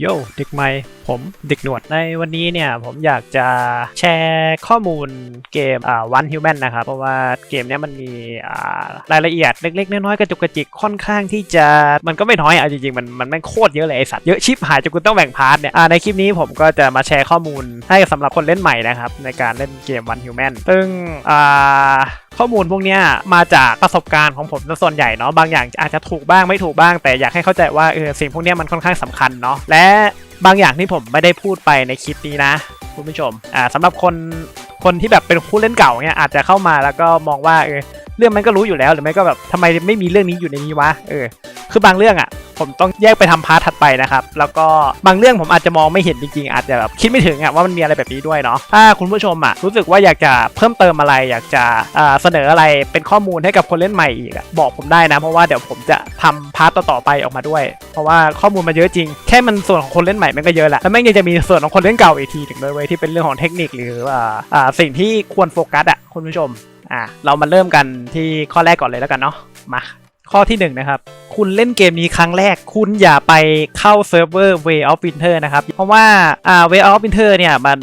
โยเด็กใหม่ผมเด็กหนวดในวันนี้เนี่ยผมอยากจะแชร์ข้อมูลเกมอ่า One Human นะครับ เพราะว่าเกมเนี้ยมันมีอ่ารายละเอียดเล็กๆ น้อยๆกระจุกกระจิกค่อนข้างที่จะมันก็ไม่น้อยอะจริงๆ มันมันแม่งโคตรเยอะเลยไอสัตว์เยอะชิบหายจนกูต้องแบ่งพาร์ทเนี่ยอ่าในคลิปนี้ผมก็จะมาแชร์ข้อมูลให้สำหรับคนเล่นใหม่นะครับ ในการเล่นเกม One Human ซึ่งอ่าข้อมูลพวกนี้มาจากประสบการณ์ของผมส่วนใหญ่เนาะบางอย่างอาจจะถูกบ้างไม่ถูกบ้าง แต่อยากให้เข้าใจว่าเออสิ่งพวกนี้มันค่อนข้างสำคัญเนาะและ บางอย่างที่ผมไม่ได้พูดไปในคลิปนี้นะคุณผู้ชมอ่าสำหรับคนคนที่แบบเป็นผู้เล่นเก่าเนี่ยอาจจะเข้ามาแล้วก็มองว่าเออเรื่องมันก็รู้อยู่แล้วหรือไม่ก็แบบทำไมไม่มีเรื่องนี้อยู่ในนี้วะเออคือบางเรื่องอะ ผมต้องแยกไปทำพาร์ทถัดไปนะครับ แล้วก็บางเรื่องผมอาจจะมองไม่เห็นจริงๆอาจจะแบบคิดไม่ถึงอะว่ามันมีอะไรแบบนี้ด้วยเนาะถ้าคุณผู้ชมอะรู้สึกว่าอยากจะเพิ่มเติมอะไร อยากจะเสนออะไรเป็นข้อมูลให้กับคนเล่นใหม่อีกบอกผมได้นะ เพราะว่าเดี๋ยวผมจะทำพาร์ทต่อๆไปออกมาด้วย เพราะว่าข้อมูลมันเยอะจริง แค่มันส่วนของคนเล่นใหม่มันก็เยอะแหละแล้วแม่งยังจะมีส่วนของคนเล่นเก่าอีกทีถึงด้วยเว้ยที่เป็นเรื่องของเทคนิคหรืออ่าสิ่งที่ควรโฟกัสอะคุณผู้ชมอะเรามาเริ่มกันที่ข้อแรกก่อนเลยแล้วกันเนาะมา ข้อที่หนึ่งนะครับ คุณเล่นเกมนี้ครั้งแรก คุณอย่าไปเข้าเซิร์ฟเวอร์ Way of Winter นะครับ เพราะว่าอ่า Way of Winter เนี่ยมัน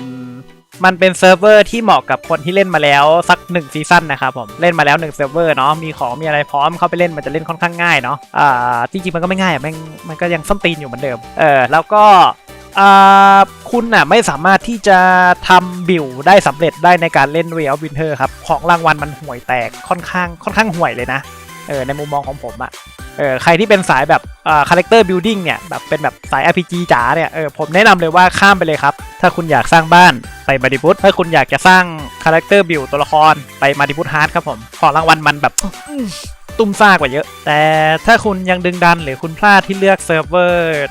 มันเป็นเซิร์ฟเวอร์ที่เหมาะกับคนที่เล่นมาแล้วสักหนึ่งซีซั่นนะครับผมเล่นมาแล้วหนึ่งเซิร์ฟเวอร์เนาะมีของมีอะไรพร้อมเข้าไปเล่นมันจะเล่นค่อนข้างง่ายเนาะอ่าจริงๆมันก็ไม่ง่ายอะม่งมันก็ยังส้นตีนอยู่เหมือนเดิมเออแล้วก็อาคุณน่ะไม่สามารถที่จะทำบิลได้สำเร็จได้ในการเล่น Way of Winter ครับ ของรางวัลมันห่วยแตกค่อนข้างค่อนข้างห่วยเลยนะ เออในมุมมองของผมอะเออใครที่เป็นสายแบบอ่าคาแรคเตอร์บิลดิ้งเนี่ยแบบเป็นแบบสาย RPG จ๋าเนี่ยเออผมแนะนำเลยว่าข้ามไปเลยครับ ถ้าคุณอยากสร้างบ้านไปมาดิบุตถ้าคุณอยากจะสร้างคาแรคเตอร์บิลตัวละครไปมาดิบุตฮาร์ดครับผมของรางวัลมันแบบตุ้มซ่ากว่าเยอะ แต่ถ้าคุณยังดึงดันหรือคุณพลาดที่เลือกเซิร์ฟเวอร์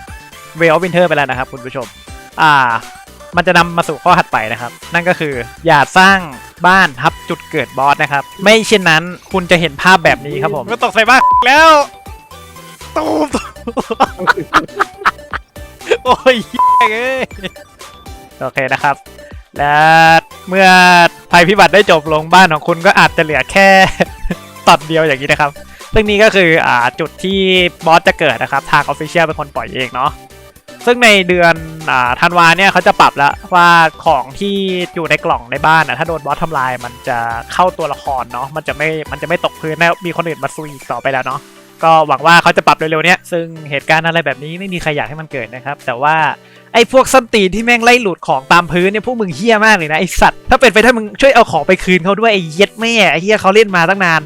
w a y of Winter ไปแล้วนะครับคุณผู้ชม อ่า มันจะนำมาสู่ข้อถัดไปนะครับ นั่นก็คืออย่าสร้าง บ้านทับจุดเกิดบอสนะครับ ไม่เช่นนั้นคุณจะเห็นภาพแบบนี้ครับผมก็ตกใส่บ้านแล้วตูมตูมโอ้ยเอ้ยโอเคนะครับ และเมื่อภัยพิบัติได้จบลงบ้านของคุณก็อาจจะเหลือแค่ตอนเดียวอย่างนี้นะครับซึ่งนี่ก็คืออ่าจุดที่บอสจะเกิดนะครับ ทางออฟฟิเชียลเป็นคนปล่อยเองเนาะ ซึ่งในเดือนอ่าธันวาเนี่ยเขาจะปรับแล้วว่าของที่อยู่ในกล่องในบ้านนะถ้าโดนบอสทำลายมันจะเข้าตัวละครเนาะมันจะไม่มันจะไม่ตกพื้นแล้วมีคนอื่นมาซุยอีกต่อไปแล้วเนาะก็หวังว่าเขาจะปรับเร็วๆเนี้ยซึ่งเหตุการณ์อะไรแบบนี้ไม่มีใครอยากให้มันเกิดนะครับ แต่ว่าไอ้พวกส้นตีนที่แม่งไล่หลุดของตามพื้นเนี่ยพวกมึงเฮี้ยมากเลยนะไอสัตว์ถ้าเป็นไปได้มึงช่วยเอาของไปคืนเขาด้วยไอ้เย็ดแม่ไอ้เฮี้ยเขาเล่นมาตั้งนาน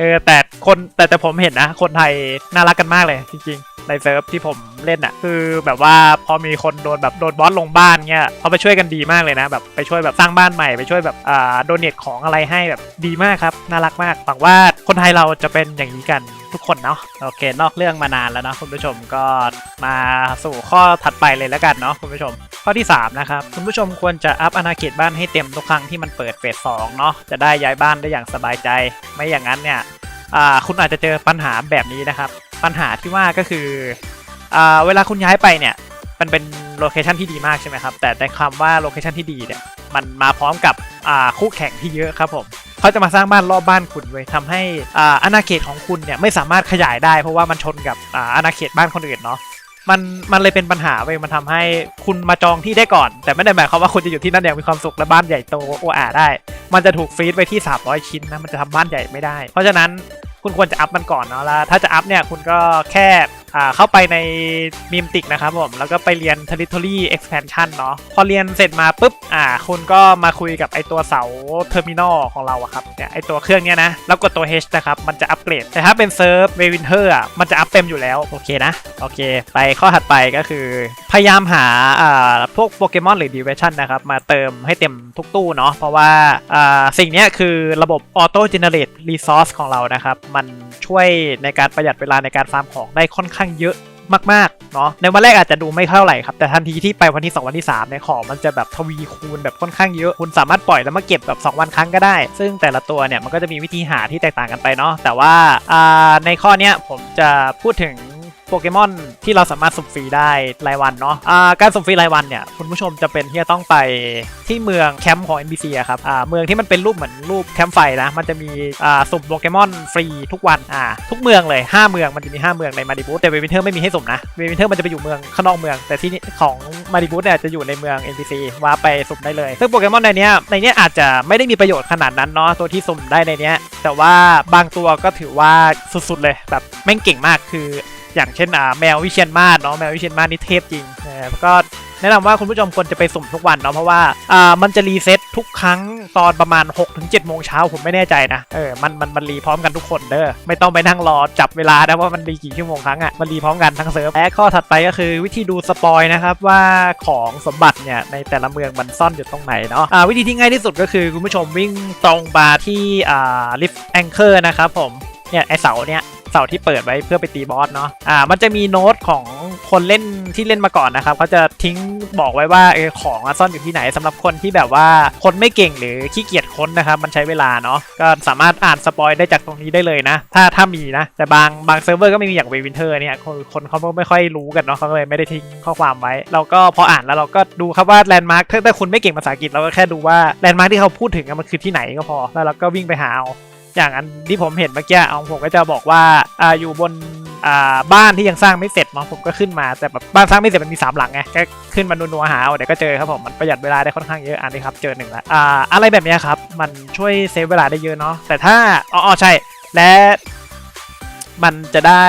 เออแต่คนแต่แต่ผมเห็นนะ คนไทยน่ารักกันมากเลยจริงๆในเซิร์ฟที่ผมเล่นอะ่ะ คือแบบว่าพอมีคนโดนแบบโดนบอสลงบ้านเงี้ยเขาไปช่วยกันดีมากเลยนะแบบไปช่วยแบบสร้างบ้านใหม่ไปช่วยแบบอ่าโดเนทของอะไรให้แบบดีมากครับน่ารักมากหวังว่าคนไทยเราจะเป็นอย่างนี้กัน ทุกคนเนาะโอเคนอกเรื่องมานานแล้วเนาะคุณผู้ชมก็มาสู่ข้อถัดไปเลยแล้วกันเนาะคุณผู้ชม ข้อที่ 3 นะครับคุณผู้ชมควรจะอัพอาณาเขตบ้านให้เต็มทุกครั้งที่มันเปิดเฟสสองเนาะจะได้ย้ายบ้านได้อย่างสบายใจ ไม่อย่างนั้นเนี่ยคุณอาจจะเจอปัญหาแบบนี้นะครับ ปัญหาที่ว่าก็คืออเวลาคุณย้ายไปเนี่ยมันเป็นโลเคชันที่ดีมากใช่ไหมครับแต่ในคำว่าโลเคชันที่ดีเนี่ยมันมาพร้อมกับคู่แข่งที่เยอะครับผม เขาจะมาสร้างบ้านรอบบ้านคุณไว้ยทำให้อ่าอาณาเขตของคุณเนี่ยไม่สามารถขยายได้ เพราะว่ามันชนกับอ่าอาณาเขตบ้านคนอื่นเนาะมันมันเลยเป็นปัญหาเว้ยมันทำให้คุณมาจองที่ได้ก่อน แต่ไม่ได้หมายความว่าคุณจะอยู่ที่นั่นอย่างมีความสุขและบ้านใหญ่โตโออาได้ มันจะถูกฟรีดไปที่ 300 ชิ้นนะมันจะทำบ้านใหญ่ไม่ได้ เพราะฉะนั้นคุณควรจะอัพมันก่อนเนาะแล้วถ้าจะอัพเนี่ยคุณก็แค่ เข้าไปในมีมติกนะครับผม แล้วก็ไปเรียน territory expansion เนาะพอเรียนเสร็จมาปุ๊บอ่าคุณก็มาคุยกับไอตัวเสา terminal ของเราอะครับเนี่ยไอตัวเครื่องเนี้ยนะ แล้วกดตัว H นะครับ มันจะอัปเกรด แต่ถ้าเป็นเซิร์ฟเววินเทอร์อะมันจะอัพเต็มอยู่แล้ว โอเคนะ โอเค ไปข้อถัดไปก็คือ พยายามหาอ่าพวกโปเกมอนหรือดิเวชั่นนะครับ มาเติมให้เต็มทุกตู้เนาะเพราะว่าอ่าสิ่งเนี้ยคือระบบออโต้เจเนเรตรีซอสของเรานะครับ มันช่วยในการประหยัดเวลาในการฟาร์มของได้ค่อนข้างข้างเยอะมากๆเนาะในวันแรกอาจจะดูไม่เท่าไหร่ครับ แต่ทันทีที่ไปวันที่ 2 วันที่3เนี่ยของมันจะแบบทวีคูณแบบค่อนข้างเยอะ คุณสามารถปล่อยแล้วมาเก็บแบบ 2 วันครั้งก็ได้ ซึ่งแต่ละตัวเนี่ยมันก็จะมีวิธีหาที่แตกต่างกันไปเนาะแต่ว่าอ่าในข้อเนี้ยผมจะพูดถึง โปเกมอนที่เราสามารถสุ่มฟรีได้รายวันเนาะอ่าการสุ่มฟรีรายวันเนี่ยคุณผู้ชมจะเป็นที่จะต้องไปที่เมืองแคมป์ของ NPC อะครับเมืองที่มันเป็นรูปเหมือนรูปแคมป์ไฟนะมันจะมีสุ่มโปเกมอนฟรีทุกวันอ่าทุกเมืองเลยห้าเมืองมันจะมีห้าเมืองในมาดิบูแต่เววินเทอร์ไม่มีให้สุ่มนะเววินเทอร์มันจะไปอยู่เมืองข้างนอกเมือง แต่ที่ของมาดิบูเนี่ยจะอยู่ในเมือง NPC ว่าไปสุ่มได้เลย ซึ่งโปเกมอนในเนี้ยในเนี้ยอาจจะไม่ได้มีประโยชน์ขนาดนั้นเนาะตัวที่สุ่มได้ในเนี้ยแต่ว่าบางตัวก็ถือว่าสุดๆเลยแบบแม่งเก่งมากคือ อย่างเช่นอ่าแมววิเชียนมาศเนาะแมววิเชียนมาศนี่เทพจริงนะครับก็แนะนำว่าคุณผู้ชมควรจะไปสุ่มทุกวันเนาะเพราะว่าอ่ามันจะรีเซ็ตทุกครั้งตอนประมาณ6-7โมงเช้าผมไม่แน่ใจนะเออมันมันมันรีพร้อมกันทุกคนเด้อไม่ต้องไปนั่งรอจับเวลานะว่ามันรีกี่ชั่วโมงครั้งอะ่ะมันรีพร้อมกันทั้งเซิร์ฟและข้อถัดไปก็คือวิธีดูสปอยนะครับว่าของสมบัติเนี่ยในแต่ละเมืองมันซ่อนอยู่ตรงไหนเนาะอ่าวิธีที่ง่ายที่สุดก็คือคุณผู้ชมวิ่งตรงมาที่อ่าลิฟต์แองเกอร์นะครับผมเนี่ยไอเสาเนี่ย เสาที่เปิดไว้เพื่อไปตีบอสเนาะอ่ามันจะมีโน้ตของคนเล่นที่เล่นมาก่อนนะครับเขาจะทิ้งบอกไว้ว่าเออของซ่อนอยู่ที่ไหนสำหรับคนที่แบบว่าคนไม่เก่งหรือขี้เกียจค้นนะครับมันใช้เวลาเนาะก็สามารถอ่านสปอยได้จากตรงนี้ได้เลยนะ ถ้าถ้ามีนะ แต่บางบางเซิร์ฟเวอร์ก็ไม่มีอย่างเววินเทอร์เนี่ยคนคนเขาไม่ค่อยรู้กันเนาะเขาเลยไม่ได้ทิ้งข้อความไว้ เราก็พออ่านแล้วเราก็ดูครับว่าแลนด์มาร์คถ้าคุณไม่เก่งภาษาอังกฤษเราก็แค่ดูว่าแลนด์มาร์คที่เขาพูดถึงมันคือที่ไหนก็พอแล้วเราก็วิ่งไปหาเอา อย่างอันที่ผมเห็นเมื่อกี้เอาผมก็จะบอกว่าอ่าอยู่บนอ่าบ้านที่ยังสร้างไม่เสร็จเนาะผมก็ขึ้นมาแต่แบบบ้านสร้างไม่เสร็จมันมีสามหลังไงก็ขึ้นมานัวๆหาเอาเดี๋ยวก็เจอครับผมมันประหยัดเวลาได้ค่อนข้างเยอะอันนี้ครับเจอหนึ่งแล้วอ่าอะไรแบบนี้ครับมันช่วยเซฟเวลาได้เยอะเนาะแต่ถ้าอ๋อออใช่และมันจะได้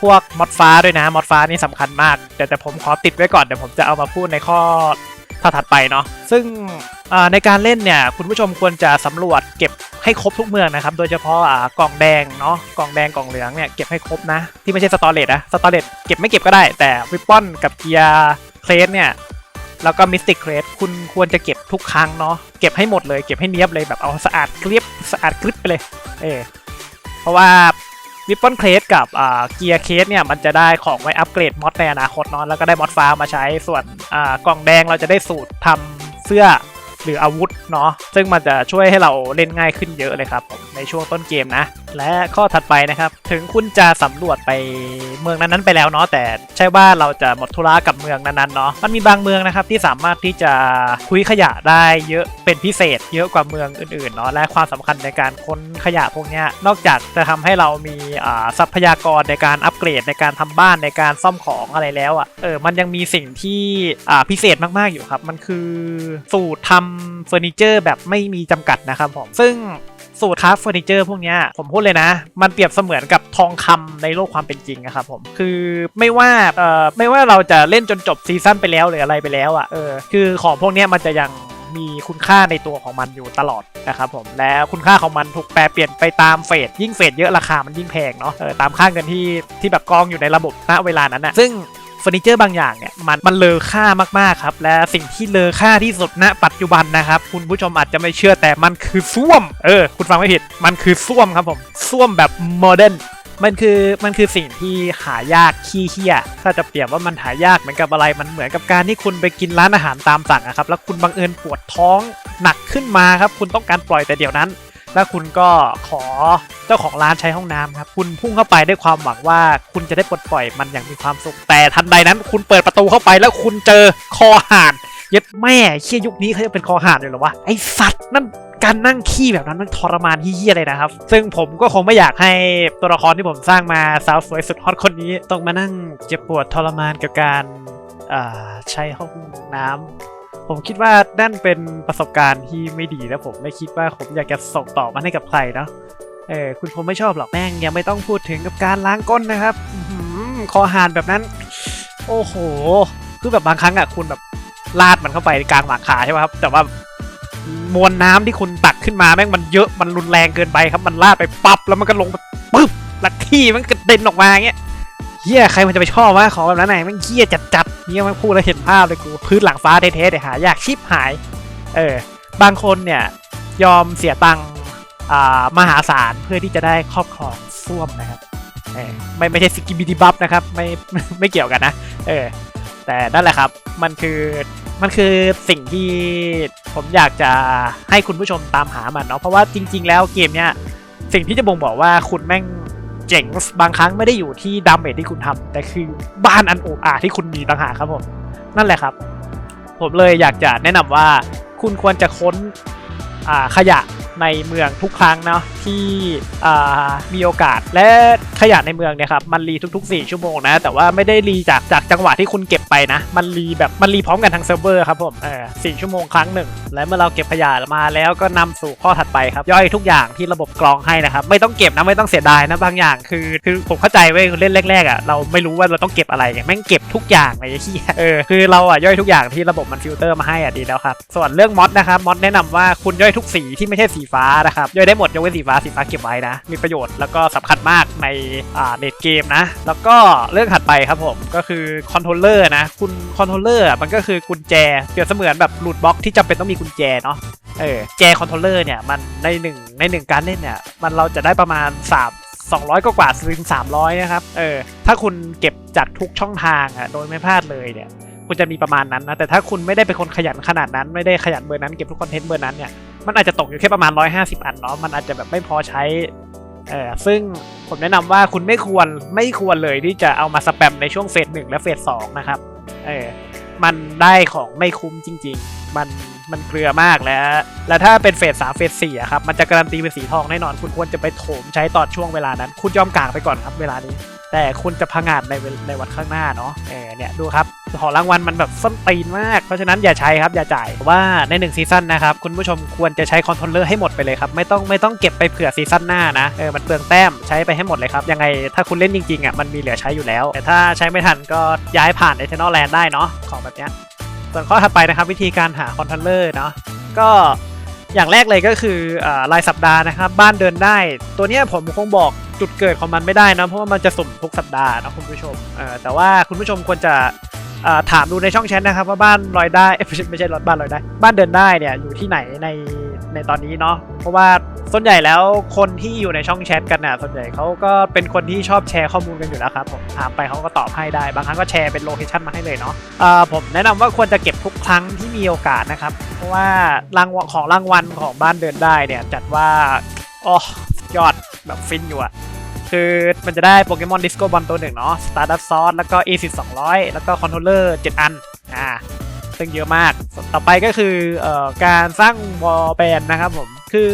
พวกมอดฟ้าด้วยนะมอดฟ้านี่สำคัญมากแต่แต่ผมขอติดไว้ก่อนเดี๋ยวผมจะเอามาพูดในข้อ ถัดไปเนาะซึ่งในการเล่นเนี่ยคุณผู้ชมควรจะสำรวจเก็บให้ครบทุกเมืองนะครับ โดยเฉพาะกล่องแดงเนาะกล่องแดงกล่องเหลืองเนี่ยเก็บให้ครบนะ ที่ไม่ใช่สตอเรจนะสตอเรจเก็บไม่เก็บก็ได้ แต่วิปปอนกับเกียร์เครสเนี่ยแล้วก็มิสติกเครสคุณควรจะเก็บทุกครั้งเนาะเก็บให้หมดเลยเก็บให้เนียบเลยแบบเอาสะอาดเกลียบสะอาดกริบไปเลยเออเพราะว่า วิปปอนเคลสกับเกียร์เคสเนี่ยมันจะได้ของไว้อัปเกรดมอดในอนาคตเนาะแล้วก็ได้มอดฟ้ามาใช้ส่วนกล่องแดงเราจะได้สูตรทำเสื้อ หรืออาวุธเนาะซึ่งมันจะช่วยให้เราเล่นง่ายขึ้นเยอะเลยครับในช่วงต้นเกมนะ และข้อถัดไปนะครับ ถึงคุณจะสำรวจไปเมืองนั้นๆไปแล้วเนาะแต่ใช่ว่าเราจะหมดธุระกับเมืองนั้นๆเนาะมันมีบางเมืองนะครับที่สามารถที่จะคุยขยะได้เยอะเป็นพิเศษ เยอะกว่าเมืองอื่นๆเนาะและความสำคัญในการค้นขยะพวกนี้นอกจากจะทำให้เรามีอ่าทรัพยากรในการอัปเกรดในการทำบ้านในการซ่อมของอะไรแล้วอะ่ะเออมันยังมีสิ่งที่อ่าพิเศษมากๆอยู่ครับ มันคือสูตรทำเฟอร์นิเจอร์แบบไม่มีจำกัดนะครับผมซึ่งสูตรคราฟเฟอร์นิเจอร์พวกนี้ผมพูดเลยนะ มันเปรียบเสมือนกับทองคำในโลกความเป็นจริงนะครับผมคือไม่ว่าเอ่อไม่ว่าเราจะเล่นจนจบซีซั่นไปแล้วหรืออะไรไปแล้วอะ่ะเออคือของพวกนี้มันจะยังมีคุณค่าในตัวของมันอยู่ตลอดนะครับผมแล้วคุณค่าของมันถูกแปลเปลี่ยนไปตามเฟสยิ่งเฟสเยอะราคามันยิ่งแพงเนาะเออตามค่าเงินที่ที่แบบกองอยู่ในระบบณเวลานั้นนะซึ่ง เฟอร์นิเจอร์บางอย่างเนี่ยมันมันเลอค่ามากๆครับ และสิ่งที่เลอค่าที่สุดณปัจจุบันนะครับ คุณผู้ชมอาจจะไม่เชื่อแต่มันคือส้วม เออ คุณฟังไม่ผิด มันคือส้วมครับผมส้วมแบบโมเดิร์นมันคือมันคือสิ่งที่หายากขี้เหี้ยถ้าจะเปรียบว่ามันหายากเหมือนกับอะไรมันเหมือนกับการที่คุณไปกินร้านอาหารตามสั่งอะครับแล้วคุณบังเอิญปวดท้องหนักขึ้นมาครับ คุณต้องการปล่อยแต่เดี๋ยวนั้น แล้วคุณก็ขอเจ้าของร้านใช้ห้องน้ำครับ คุณพุ่งเข้าไปด้วยความหวังว่าคุณจะได้ปลดปล่อยมันอย่างมีความสุข แต่ทันใดนั้น คุณเปิดประตูเข้าไปแล้วคุณเจอคอห่านเย็ดแม่เชี่ยยุคนี้เขาจะเป็นคอห่านเลยเหรอวะ ไอสัตว์นั่นการนั่งขี้แบบนั้นมันทรมานเฮี้ยเลยนะครับ ซึ่งผมก็คงไม่อยากให้ตัวละครที่ผมสร้างมาสาวสวยสุดฮอตคนนี้ต้องมานั่งเจ็บปวดทรมานกับการใช้ห้องน้ำ ผมคิดว่านั่นเป็นประสบการณ์ที่ไม่ดีและผมไม่คิดว่าผมอยากจะส่งต่อมันให้กับใครเนาะเออคุณคงไม่ชอบหรอกแม่งยังไม่ต้องพูดถึงกับการล้างก้นนะครับอื้อหือคอหานแบบนั้น โอ้โห คือแบบบางครั้งอะคุณแบบลาดมันเข้าไปกลางหลังขาใช่ไหมครับ แต่ว่ามวลน้ำที่คุณตักขึ้นมาแม่งมันเยอะมันรุนแรงเกินไปครับ มันลาดไปปับแล้วมันก็ลงปึ๊บแล้วขี้มันกระเด็นออกมาเงี้ย เฮียใครมันจะไปชอบวะของแบบนั้นไหนมันเฮียจัดจัดๆเฮียมันพูดแล้วเห็นภาพเลยกูพื้นหลังฟ้าเท่ๆแต่หายากชิบหาย เออ บางคนเนี่ยยอมเสียตังค์อ่ามหาศาลเพื่อที่จะได้ครอบครองส้วมนะครับเออไม่ไม่ใช่สกิบิดิบัฟนะครับไม่ไม่เกี่ยวกันนะ เออ แต่นั่นแหละครับมันคือมันคือสิ่งที่ผมอยากจะให้คุณผู้ชมตามหามันเนาะเพราะว่าจริง ๆ แล้วเกมเนี้ยสิ่งที่จะบ่งบอกว่าคุณแม่ง เจ๋งบางครั้งไม่ได้อยู่ที่ดาเมจที่คุณทำแต่คือบ้านอันโอบอาที่คุณมีต่างหากครับผม นั่นแหละครับ ผมเลยอยากจะแนะนำว่าคุณควรจะค้นขยะ ในเมืองทุกครั้งเนาะที่มีโอกาสและขยะในเมืองเนี่ยครับมันรีทุก ๆ 4 ชั่วโมงนะ แต่ว่าไม่ได้รีจากจากจังหวะที่คุณเก็บไปนะ มันรีแบบมันรีพร้อมกันทั้งเซิร์ฟเวอร์ครับผมเออสี่ชั่วโมงครั้งหนึ่ง และเมื่อเราเก็บขยะมาแล้วก็นำสู่ข้อถัดไปครับ ย่อยทุกอย่างที่ระบบกรองให้นะครับ ไม่ต้องเก็บนะไม่ต้องเสียดายนะบางอย่างคือคือผมเข้าใจเว้ยเล่นแรกๆอะเราไม่รู้ว่าเราต้องเก็บอะไรแม่งเก็บทุกอย่างเลยไอ้เหี้ยเออคือเราอะย่อยทุกอย่างที่ระบบมันฟิลเตอร์มาให้อะดีแล้วครับส่วนเรื่องมอดนะครับมอดแนะนำว่าคุณย่อยทุกสีที่ไม่ใช่สีฟ้านะครับย่อยได้หมดยกเว้นสีฟ้าสีฟ้าเก็บไว้นะ มีประโยชน์แล้วก็สำคัญมากในอ่าเน็ตเกมนะ แล้วก็เรื่องถัดไปครับผมก็คือคอนโทรลเลอร์นะคุณคอนโทรลเลอร์มันก็คือกุญแจเปรียบเสมือนแบบลูดบล็อกที่จำเป็นต้องมีกุญแจเนาะเออแจคอนโทรลเลอร์เนี่ยมันในหนึ่งในหนึ่งการเล่นเนี่ยมันเราจะได้ประมาณ 3 200 กว่ากว่าถึง300 นะครับ เออ ถ้าคุณเก็บจากทุกช่องทางอะ โดยไม่พลาดเลยเนี่ย คุณจะมีประมาณนั้นนะ แต่ถ้าคุณไม่ได้เป็นคนขยันขนาดนั้น ไม่ได้ขยันเบอร์นั้น เก็บทุกคอนเทนต์เบอร์นั้นเนี่ย มันอาจจะตกอยู่แค่ประมาณ 150 อันเนาะมันอาจจะแบบไม่พอใช้เออซึ่งผมแนะนำว่าคุณไม่ควรไม่ควรเลยที่จะเอามาสแปมในช่วงเฟสหนึ่งและเฟสสองนะครับเออมันได้ของไม่คุ้มจริง ๆ มัน มันเกลือมากแล้ว แล้วถ้าเป็นเฟสสามเฟสสี่อะครับ มันจะการันตีเป็นสีทองแน่นอน คุณควรจะไปโถมใช้ตอนช่วงเวลานั้น คุณยอมกางไปก่อนครับเวลานี้ แต่คุณจะพังงาดในในวันข้างหน้าเนาะเออเนี่ยดูครับขอรางวัลมันแบบส้นตีนมาก เพราะฉะนั้นอย่าใช้ครับอย่าจ่ายเพราะว่าในหนึ่งซีซั่นนะครับคุณผู้ชมควรจะใช้คอนโทรลเลอร์ให้หมดไปเลยครับไม่ต้องไม่ต้องเก็บไปเผื่อซีซั่นหน้านะเออมันเปลืองแต้มใช้ไปให้หมดเลยครับยังไงถ้าคุณเล่นจริงๆอะมันมีเหลือใช้อยู่แล้ว แต่ถ้าใช้ไม่ทันก็ย้ายผ่าน Eternal Land ได้เนาะของแบบเนี้ย ส่วนข้อถัดไปนะครับวิธีการหาคอนโทรลเลอร์เนาะก็อย่างแรกเลยก็คืออรายสัปดาห์นะครับ บ้านเดินได้ ตัวเนี้ยผมคงบอกจุดเกิดของมันไม่ได้นะเพราะว่ามันจะสุ่มทุกสัปดาห์นะคุณผู้ชมแต่ว่าคุณผู้ชมควรจะถามดูในช่องแชทนะครับว่าบ้านลอยได้ไม่ใช่ไม่ใช่รถบ้านลอยได้ บ้านเดินได้เนี่ยอยู่ที่ไหนใน ในตอนนี้เนาะเพราะว่าส่วนใหญ่แล้วคนที่อยู่ในช่องแชทกันน่ะส่วนใหญ่เขาก็เป็นคนที่ชอบแชร์ข้อมูลกันอยู่แล้วครับผมถามไปเขาก็ตอบให้ได้ บางครั้งก็แชร์เป็นโลเคชันมาให้เลยเนาะผมแนะนำว่าควรจะเก็บทุกครั้งที่มีโอกาสนะครับ เพราะว่ารางวัลของรางวัลของบ้านเดินได้เนี่ยจัดว่าโอ้ยอดแบบฟินอยู่อะคือมันจะได้โปเกมอนดิสโก้บอลตัวหนึ่งเนาะสตาร์ดัสซอสแล้วก็ a 1 2 0 0 แล้วก็คอนโทรลเลอร์7อันอ่า ซึ่งเยอะมาก ต่อไปก็คือออการสร้างวอลแบนนะครับผม คือ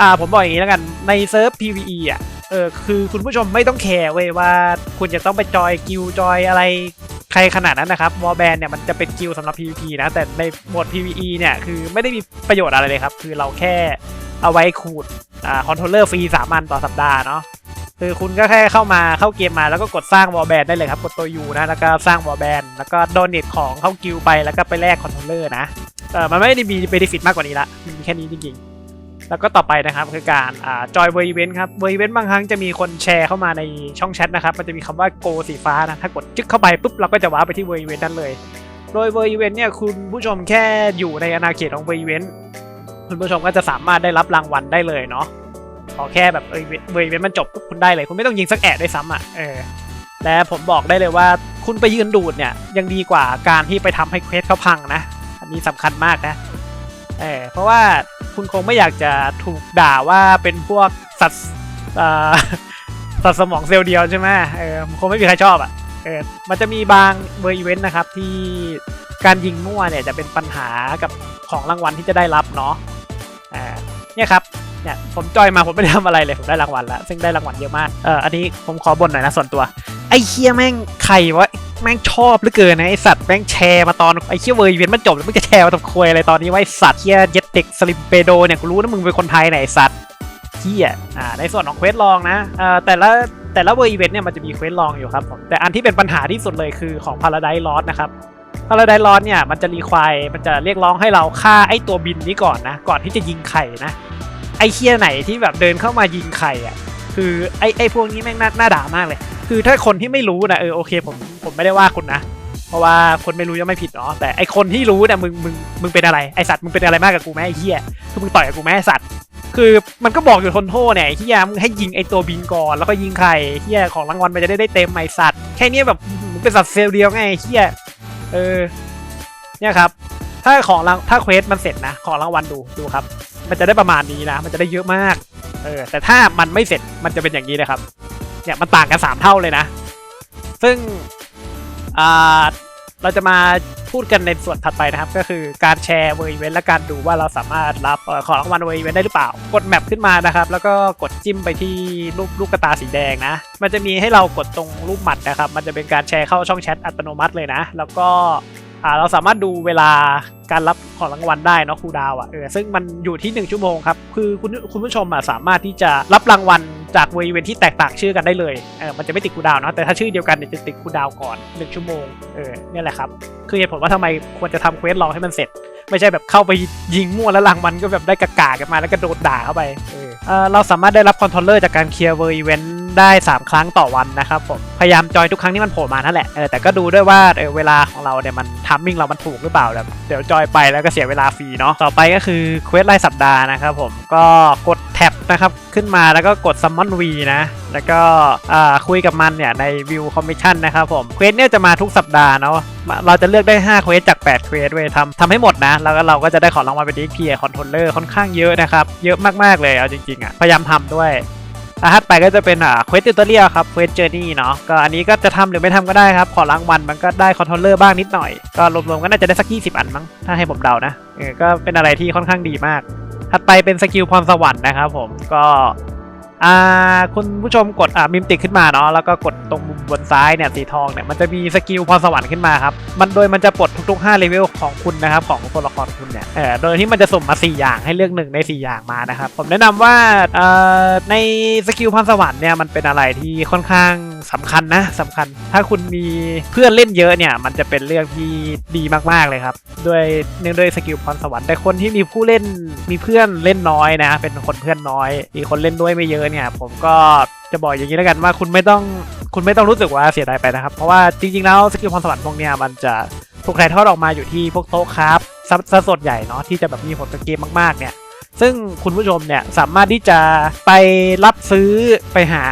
อ่าผมบอกอย่างนี้แล้วกัน ในเซิร์ฟ PVE อะ เออคือคุณผู้ชมไม่ต้องแคร์เว้ยว่าคุณจะต้องไปจอยกิลจอยอะไรใครขนาดนั้นนะครับวอลแบนเนี่ยมันจะเป็นกิลสำหรับ PVP นะ แต่ในโหมด PVE เนี่ยคือไม่ได้มีประโยชน์อะไรเลยครับ คือเราแค่เอาไว้ขูดอ่าคอนโทรลเลอร์ฟรีสามันต่อสัปดาห์เนาะ คือคุณก็แค่เข้ามาเข้าเกมมาแล้วก็กดสร้างวอลแบนได้เลยครับ กดตัว U นะแล้วก็สร้างวอลแบนแล้วก็โดเนทของเข้ากิลไปแล้วก็ไปแลกคอนโทรลเลอร์นะเออมันไม่ได้มีเบนฟิตมากกว่านี้ละมันมีแค่นี้จริงๆ แล้วก็ต่อไปนะครับคือการอ่าจอยเวอร์อีเวนต์ครับเวอร์อีเวนต์บางครั้งจะมีคนแชร์เข้ามาในช่องแชทนะครับมันจะมีคำว่า go สีฟ้านะถ้ากดจึ๊กเข้าไปปุ๊บเราก็จะว้าไปที่เวอร์อีเวนต์นั้นเลย โดยเวอร์อีเวนต์เนี่ยคุณผู้ชมแค่อยู่ในอาณาเขตของเวอร์อีเวนต์คุณผู้ชมก็จะสามารถได้รับรางวัลได้เลยเนาะ ขอแค่แบบเออเวอร์อีเวนต์มันจบคุณได้เลย คุณไม่ต้องยิงสักแอะด้ซ้ำอะเออและผมบอกได้เลยว่าคุณไปยืนดูดเนี่ยยังดีกว่าการที่ไปทำให้เควสเขาพังนะ อันนี้สำคัญมากนะเออเพราะว่าคุณคงไม่อยากจะถูกด่าว่าเป็นพวกสัตว์สัตว์สมองเซลล์เดียวใช่ไหมเออคงไม่มีใครชอบอะเออมันจะมีบางเบอร์อีเวนต์นะครับที่การยิงมั่วเนี่ยจะเป็นปัญหากับของรางวัลที่จะได้รับเนาะอ่าเนี่ยครับ เนี่ยผมจอยมาผมไม่ได้ทำอะไรเลยผมได้รางวัลแล้วซึ่งได้รางวัลเยอะมากเอออันนี้ผมขอบ่นหน่อยนะส่วนตัว ไอ้เคียแม่งใครวะแม่งชอบเหลือเกินนะไอสัตว์แม่งแชร์มาตอนไอ้เคียเวอร์อีเวนต์มันจบแล้วมึงจะแชร์มาทำควยอะไรตอนนี้ไว้สัตว์เคียเย็ดเด็กสลิมเปโดเนี่ยกูรู้นะมึงเป็นคนไทยไหนสัตว์เคียอ่าในส่วนของเควสลองนะเอ่อแต่ละแต่ละเวอร์อีเวนต์เนี่ยมันจะมีเควสลองอยู่ครับผมแต่อันที่เป็นปัญหาที่สุดเลยคือของ Paradise Lost นะครับ Paradise Lost เนี่ยมันจะรีควายมันจะเรียกร้องให้เราฆ่าไอตัวบินนี้ก่อนนะก่อนที่จะยิงไข่นะ ไอเคียไหนที่แบบเดินเข้ามายิงไข่อะคือไอไอพวกนี้แม่งน่าน่าด่ามากเลย คือถ้าคนที่ไม่รู้นะเออโอเคผมผมไม่ได้ว่าคุณนะ เพราะว่าคนไม่รู้ยังไม่ผิดเนาะแต่ไอคนที่รู้เนี่ยมึงมึงมึงเป็นอะไรไอสัตว์มึงเป็นอะไรมากกับกูไหมไอเหี้ยคือมึงต่อยกับกูไหมไอสัตว์คือมันก็บอกอยู่ทนโทษเนี่ยไอ้เหี้ยมึงให้ยิงไอตัวบินก่อนแล้วก็ยิงไข่เหี้ยของรางวัลมันจะได้ได้เต็มไอสัตว์แค่นี้แบบมึงเป็นสัตว์เซลล์เดียวไงไอเหี้ยเออเนี่ยครับ ถ้าของรางถ้าเควสมันเสร็จนะ ของรางวัลดูดูครับ มันจะได้ประมาณนี้นะ มันจะได้เยอะมาก เออ แต่ถ้ามันไม่เสร็จมันจะเป็นอย่างนี้นะครับ เนี่ยมันต่างกันสามเท่าเลยนะ ซึ่งอ่าเราจะมาพูดกันในส่วนถัดไปนะครับ ก็คือการแชร์เวอร์อีเวนต์และการดูว่าเราสามารถรับออของรางวัลเวอร์อีเวนต์ได้หรือเปล่า กดแมปขึ้นมานะครับ แล้วก็กดจิ้มไปที่รูปลูกกระตาสีแดงนะ มันจะมีให้เรากดตรงรูปหมัดนะครับ มันจะเป็นการแชร์เข้าช่องแชทอัตโนมัติเลยนะ แล้วก็ อ่าเราสามารถดูเวลาการรับของรางวัลได้เนาะครูดาวอะเออซึ่งมันอยู่ที่ 1 ชั่วโมงครับ คือคุณคุณผู้ชมอะสามารถที่จะรับรางวัลจากเวอร์อีเวนที่แตกต่างชื่อกันได้เลยเออมันจะไม่ติดครูดาวเนาะแต่ถ้าชื่อเดียวกันเนี่ยจะติดครูดาวก่อน 1 ชั่วโมงเออเนี่ยแหละครับ คือเหตุผลว่าทำไมควรจะทำเควสลองให้มันเสร็จ ไม่ใช่แบบเข้าไปยิงมั่วแล้วรางวัลก็แบบได้กากากันมาแล้วก็โดนด่าเข้าไปเออเราสามารถได้รับคอนโทรลเลอร์จากการเคลียร์เวอร์อีเวนต ได้ 3 ครั้งต่อวันนะครับผมพยายามจอยทุกครั้งที่มันโผล่มานั่นแหละเออแต่ก็ดูด้วยว่าเออเวลาของเราเนี่ยมันทัมมิ่งเรามันถูกหรือเปล่าแบบเดี๋ยวจอยไปแล้วก็เสียเวลาฟรีเนาะต่อไปก็คือเควสรายสัปดาห์นะครับผมก็กดแท็บนะครับขึ้นมาแล้วก็กด Summon V นะแล้วก็คุยกับมันเนี่ยใน View Commission นะครับผมเควสเนี่ยจะมาทุกสัปดาห์เนาะเราจะเลือกได้ 5 เควสจาก 8 เควสเว้ยทำทำให้หมดนะ แล้วก็เราก็จะได้ของรางวัลเป็น DXP คอนโทรลเลอร์ค่อนข้างเยอะนะครับ เยอะมาก ๆ เลยเอาจริง ๆอะ พยายามทำด้วย อาถัดไปก็จะเป็นอ่าเควสติวเตอรี่ครับเควสเจอร์นี่เนาะก็อันนี้ก็จะทำหรือไม่ทำก็ได้ครับ ขอรางวัลมันก็ได้คอนโทรลเลอร์บ้างนิดหน่อย ก็รวมๆก็น่าจะได้สัก 20 อันมั้งถ้าให้ผมเดานะเออก็เป็นอะไรที่ค่อนข้างดีมาก ถัดไปเป็นสกิลพรสวรรค์นะครับผมก็อ่าคุณผู้ชมกดอ่ามิมติกขึ้นมาเนาะแล้วก็กดตรงมุม บนซ้ายเนี่ยสีทองเนี่ยมันจะมีสกิลพรสวรรค์ขึ้นมาครับมันโดยมันจะปลดทุกๆ5เลเวลของคุณนะครับของตัวละครคุณเนี่ยเออโดยที่มันจะสุ่มมา 4 อย่างให้เลือกหนึ่งใน 4 อย่างมานะครับผมแนะนำว่าเอ่อในสกิลพรสวรรค์เนี่ยมันเป็นอะไรที่ค่อนข้างสำคัญนะสำคัญ ถ้าคุณมีเพื่อนเล่นเยอะเนี่ยมันจะเป็นเรื่องที่ดีมากๆเลยครับด้วยเนื่องด้วยสกิลพรสวรรค์แต่คนที่มีผู้เล่นมีเพื่อนเล่นน้อยนะ เป็นคนเพื่อนน้อย มีคนเล่นด้วยไม่เยอะเนี่ย ผมก็ จะบอกอย่างนี้แล้วกันว่าคุณไม่ต้องคุณไม่ต้องรู้สึกว่าเสียดายไปนะครับ เพราะว่าจริงๆแล้วสกิลพรสวรรค์พวกเนี้ยมันจะถูกถ่ายทอดออกมาอยู่ที่พวกโต๊ะครับซับซะส่วนใหญ่เนาะที่จะแบบมีผลต่อเกมมากๆเนี่ยซึ่งคุณผู้ชมเนี่ยสามารถที่จะไปรับซื้อไปหา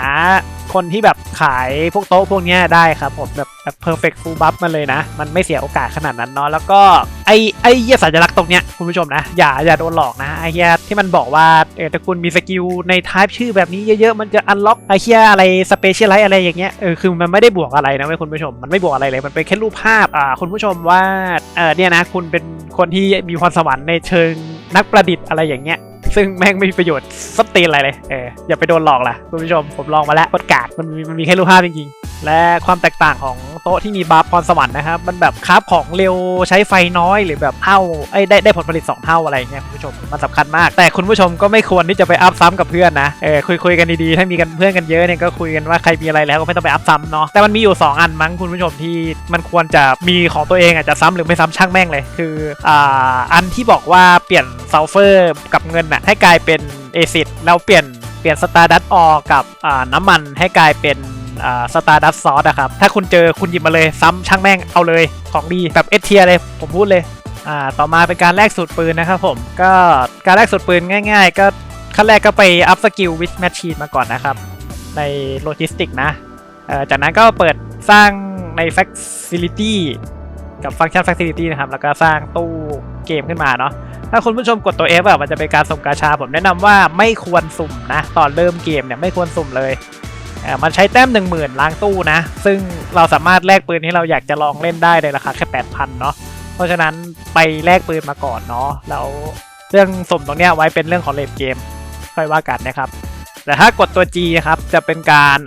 คนที่แบบขายพวกโต๊ะพวกเนี้ยได้ครับผมแบบแบบ perfect full buff มาเลยนะ มันไม่เสียโอกาสขนาดนั้นเนาะแล้วก็ไอไอเหี้ยสัญลักษณ์ตรงเนี้ยคุณผู้ชมนะ อย่าอย่าโดนหลอกนะไอเหี้ยที่มันบอกว่าเออถ้าคุณมีสกิลใน type ชื่อแบบนี้เยอะๆ มันจะ unlock ไอเหี้ยอะไร specialize อะไรอย่างเงี้ยเออคือมันไม่ได้บวกอะไรนะเว้ยคุณผู้ชมมันไม่บวกอะไรเลยมันเป็นแค่รูปภาพอ่าคุณผู้ชมว่าเออเนี่ยนะคุณเป็นคนที่มีพรสวรรค์ในเชิงนักประดิษฐ์อะไรอย่างเงี้ย ซึ่งแม่งไม่มีประโยชน์สักตีนอะไรเลยเอออย่าไปโดนหลอกล่ะคุณผู้ชมผมลองมาแล้วประกาศมันมีมันมีแค่รูปภาพจริงๆและความแตกต่างของ โต๊ะที่มีบัฟพรสวรรค์นะครับ มันแบบคราฟของเร็วใช้ไฟน้อยหรือแบบเท่าไอ้ได้ได้ผลผลิต 2 เท่าอะไรเงี้ยคุณผู้ชมมันสำคัญมาก แต่คุณผู้ชมก็ไม่ควรที่จะไปอัพซ้ำกับเพื่อนนะเออคุยคุยกันดีๆถ้ามีกันเพื่อนกันเยอะเนี่ยก็คุยกันว่าใครมีอะไรแล้วก็ไม่ต้องไปอัพซ้ำเนาะแต่มันมีอยู่ 2 อันมั้งคุณผู้ชมที่มันควรจะมีของตัวเองอาจจะซ้ำหรือไม่ซ้ำช่างแม่งเลย คืออ่าอันที่บอกว่าเปลี่ยนซัลเฟอร์กับเงินน่ะให้กลายเป็นเอซิดแล้วเปลี่ยนเปลี่ยนสตาร์ดัตออกับอ่าน้ำมันให้กลายเป็น สตาร์ดัตซอสอะครับ ถ้าคุณเจอคุณหยิบมาเลยซ้ำช่างแม่งเอาเลยของดีแบบเอเทียเลย ผมพูดเลยอ่าต่อมาเป็นการแลกสูตรปืนนะครับผมก็การแลกสูตรปืนง่าย ๆ ก็ขั้นแรกก็ไปอัพสกิลวิชแมชชีนมาก่อนนะครับ ในโลจิสติกนะจากนั้นก็เปิดสร้างใน Facility กับฟังก์ชัน Facility นะครับ แล้วก็สร้างตู้เกมขึ้นมาเนาะถ้าคุณผู้ชมกดตัว F อะมันจะเป็นการสุ่มกาชา ผมแนะนำว่าไม่ควรสุ่มนะ ตอนเริ่มเกมเนี่ยไม่ควรสุ่มเลย มันใช้แต้ม1 0,000ล้างตู้นะ ซึ่งเราสามารถแลกปืนที่เราอยากจะลองเล่นได้ในราคาแค่8,000เนาะเพราะฉะนั้นไปแลกปืนมาก่อนเนาะแล้วเรื่องสมตรงเนี้ยไว้เป็นเรื่องของเลนเกมค่อยว่ากันนะครับแต่ถ้ากดตัว G ครับจะเป็นการ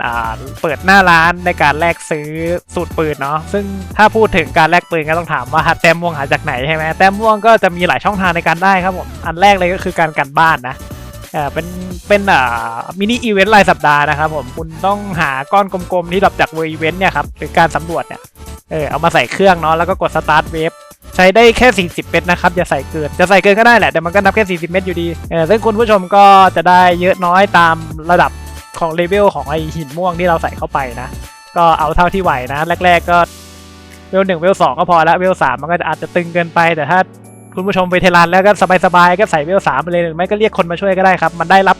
เปิดหน้าร้านในการแลกซื้อสูตรปืนเนาะซึ่งถ้าพูดถึงการแลกปืนก็ต้องถามว่าแต้มม่วงหาจากไหนใช่ไหมแต้มม่วงก็จะมีหลายช่องทางในการได้ครับผมอันแรกเลยก็คือการกันบ้านนะ ออเป็นเป็นอ่ามินิอีเวนต์รายสัปดาห์นะครับผมคุณต้องหาก้อนกลมๆที่ดับจากเวอีเวนต์เนี่ยครับหรือการสำรวจเนี่ยเออเอามาใส่เครื่องเนาะแล้วก็กดสตาร์ทเวฟใช้ได้แค่ 40 เม็ดนะครับอย่าใส่เกินจะใส่เกินก็ได้แหละแต่มันก็นับแค่ 40 เม็ดอยู่ดีเออซึ่งคุณผู้ชมก็จะได้เยอะน้อยตามระดับของเลเวลของไอหินม่วงที่เราใส่เข้าไปนะ ก็เอาเท่าที่ไหวนะ แรก ๆ ก็เวลหนึ่งเวลสองก็พอแล้วเวลสามมันก็อาจจะตึงเกินไป แต่ถ้า คุณผู้ชมไปเทรานแล้วก็สบายๆก็ใส่เวลสามไปเลยหรือไม่ก็เรียกคนมาช่วยก็ได้ครับ มันได้รับ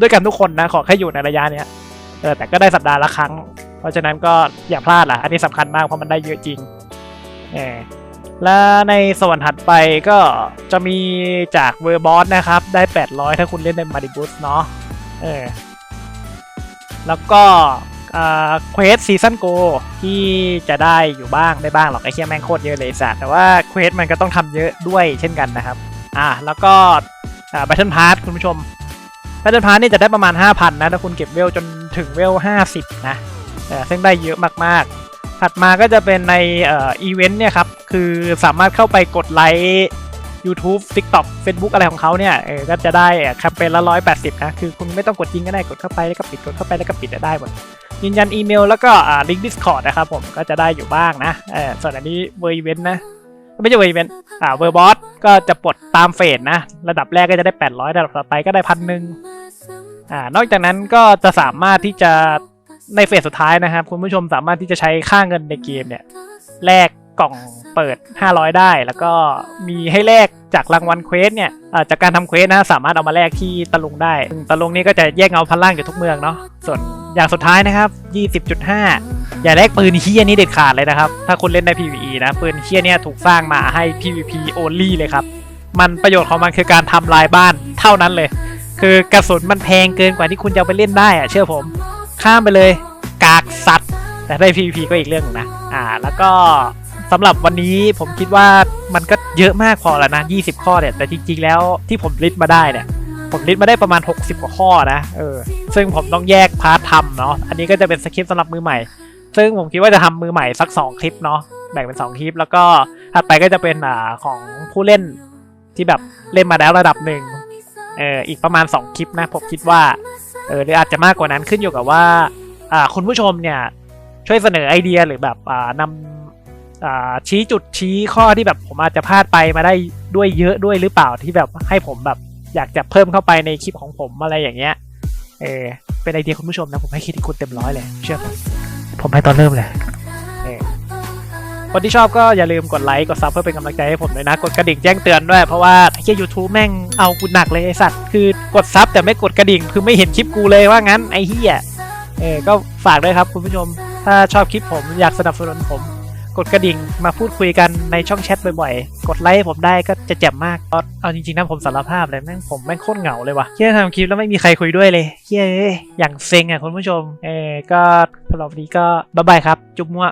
ด้วยกันทุกคนนะขอแค่อยู่ในระยะเนี้ยเออแต่ก็ได้สัปดาห์ละครั้ง เพราะฉะนั้นก็อย่าพลาดล่ะ อันนี้สำคัญมากเพราะมันได้เยอะจริงเออและในส่วนถัดไปก็จะมีจากเวอร์บอสนะครับ ได้ 800 ถ้าคุณเล่นในมาริบุสเนาะเออแล้วก็ เควสซีซันโกที่จะได้อยู่บ้างได้บ้างหรอกไอ้เคียแม่งโคตรเยอะเลยสัตว์แต่ว่าเควสมันก็ต้องทำเยอะด้วยเช่นกันนะครับ อ่าแล้วก็อ่าบัตเทิลพาร์คุณผู้ชมแบตเทิลพาร์นี่จะได้ประมาณ 5,000 นะถ้าคุณเก็บเวลจนถึงเวล 50 นะเออซึ่งได้เยอะมากๆ ถัดมาก็จะเป็นในเอ่ออีเวนต์เนี่ยครับ คือสามารถเข้าไปกดไลค์ YouTube TikTok Facebook อะไรของเขาเนี่ยเออก็จะได้แคมเปญละ 180 นะ คือคุณไม่ต้องกดจริงก็ได้กดเข้าไปแล้วก็ปิดกดเข้าไปแล้วก็ปิดจะได้หมด ยืนยันอีเมลแล้วก็ลิงก์ Discord นะครับผมก็จะได้อยู่บ้างนะเออส่วนอันนี้เวอร์อีเวนต์นะไม่ใช่เวอร์อีเวนต์อ่าเวอร์บอสก็จะปลดตามเฟสนะ ระดับแรกก็จะได้ 800 ระดับต่อไปก็ได้พันหนึ่งอ่านอกจากนั้นก็จะสามารถที่จะในเฟสสุดท้ายนะครับ คุณผู้ชมสามารถที่จะใช้ค่าเงินในเกมเนี่ยแลกกล่อง เปิด 500 ได้ แล้วก็มีให้แลกจากรางวัลเควสเนี่ยจากการทำเควสนะสามารถเอามาแลกที่ตะลุงได้ตะลุงนี้ก็จะแยกเงาพันล่างอยู่ทุกเมืองเนาะส่วนอย่างสุดท้ายนะครับ 20.5 อย่าแลกปืนเฮี้ยนี้เด็ดขาดเลยนะครับ ถ้าคุณเล่นใน PVE นะ ปืนเฮี้ยเนี่ยถูกสร้างมาให้ PVP only เลยครับ มันประโยชน์ของมันคือการทำลายบ้านเท่านั้นเลย คือกระสุนมันแพงเกินกว่าที่คุณจะไปเล่นได้อะเชื่อผม ข้ามไปเลย กากสัตว์ แต่ได้ PVP ก็อีกเรื่องหนึงนะ อ่า แล้วก็ สำหรับวันนี้ผมคิดว่ามันก็เยอะมากพอแล้วนะ 20 ข้อเนี่ยแต่จริงๆแล้วที่ผมลิสต์มาได้เนี่ยผมลิสต์มาได้ประมาณ 60 กว่าข้อนะเออซึ่งผมต้องแยกพาร์ททำเนาะอันนี้ก็จะเป็นสคริปต์สำหรับมือใหม่ ซึ่งผมคิดว่าจะทำมือใหม่สัก 2 คลิปเนาะแบ่งเป็น 2 คลิป แล้วก็ถัดไปก็จะเป็นอ่าของผู้เล่นที่แบบเล่นมาแล้วระดับหนึ่งเอออีกประมาณ 2 คลิปนะผมคิดว่าเออหรืออาจจะมากกว่านั้นขึ้นอยู่กับว่าอ่าคุณผู้ชมเนี่ยช่วยเสนอไอเดียหรือแบบอ่านำอ่า ชี้จุดชี้ข้อที่แบบผมอาจจะพลาดไปมาได้ด้วยเยอะด้วยหรือเปล่าที่แบบให้ผมแบบอยากจะเพิ่มเข้าไปในคลิปของผมอะไรอย่างเงี้ย เออเป็นไอเดียคุณผู้ชมนะผมให้คิดที่คุณเต็มร้อยเลย เชื่อผมผมให้ตอนเริ่มเลยเออคนที่ชอบก็อย่าลืมกดไลค์กดซับเพื่อเป็นกำลังใจให้ผมด้วยนะ กดกระดิ่งแจ้งเตือนด้วย เพราะว่าไอ้เหี้ยยูทูบแม่งเอากูหนักเลยไอ้สัตว์คือกดซับแต่ไม่กดกระดิ่งคือไม่เห็นคลิปกูเลยว่างั้นไอ้เหี้ยเออก็ฝากด้วยครับคุณผู้ชม ถ้าชอบคลิปผมอยากสนับสนุนผม กดกระดิ่งมาพูดคุยกันในช่องแชทบ่อยๆ กดไลค์ให้ผมได้ก็จะแจ่มมาก เอาจริงๆนะผมสารภาพเลยแม่งผมแม่งโคตรเหงาเลยว่ะเฮียทำคลิปแล้วไม่มีใครคุยด้วยเลยเฮียเอ้ยอย่างเซ็งอะคุณผู้ชม เออก็สำหรับวันนี้ก็บ๊ายบายครับ จุ๊บมั่ว